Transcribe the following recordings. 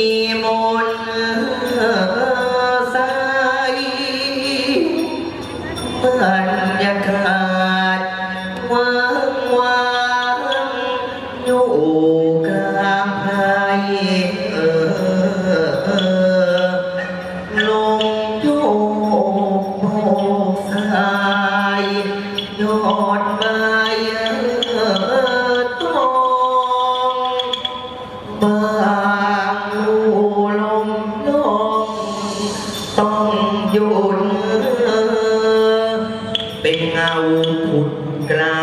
มีมนใสบรรยากาศว่างว่างอยู่กลางไพลมโยกโบกสายยอดไม้ตองบ้า เงาผุดกลา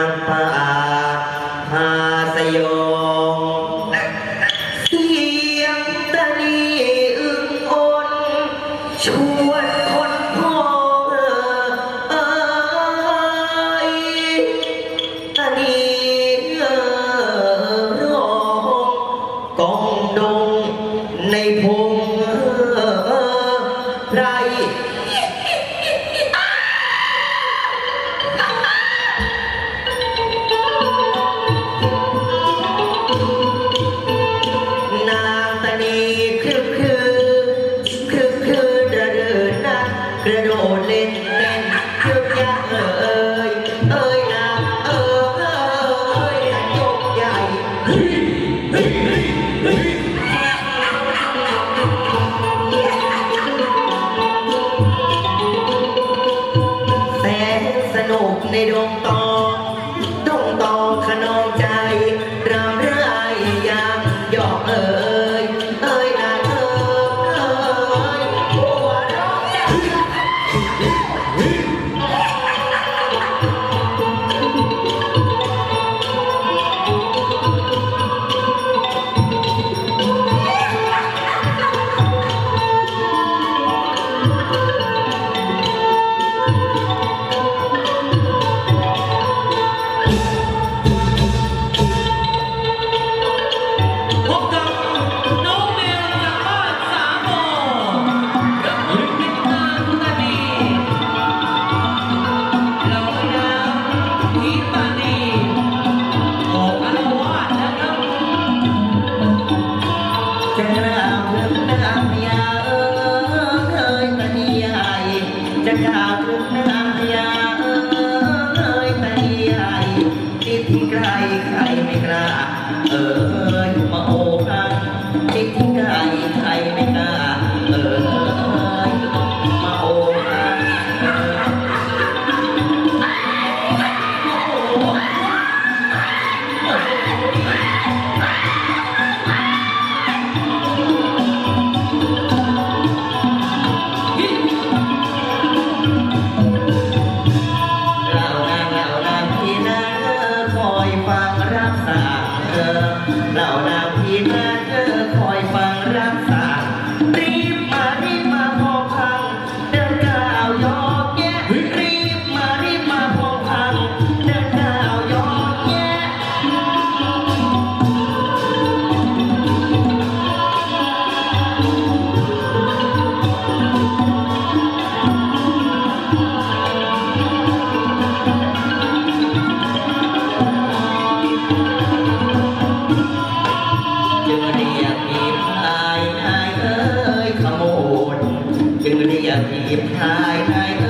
แสนสนุกในดวงตา ไกลใครไม่กล้า เอออยู่มาโอ้ข้งคิดที่ไกล ไม่อยากหยิบชายนาย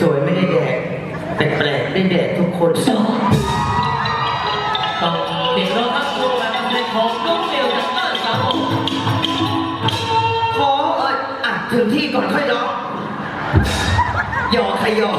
สวยๆไม่ได้แดกแต่แปลกไม่แดกทุกคนต้องเด็กรอบตัวมาทำในของต้องเร็วจากหน้าสาวขอเอ่ยอะถึงที่ก่อนค่อยร้องหยอกใครหยอก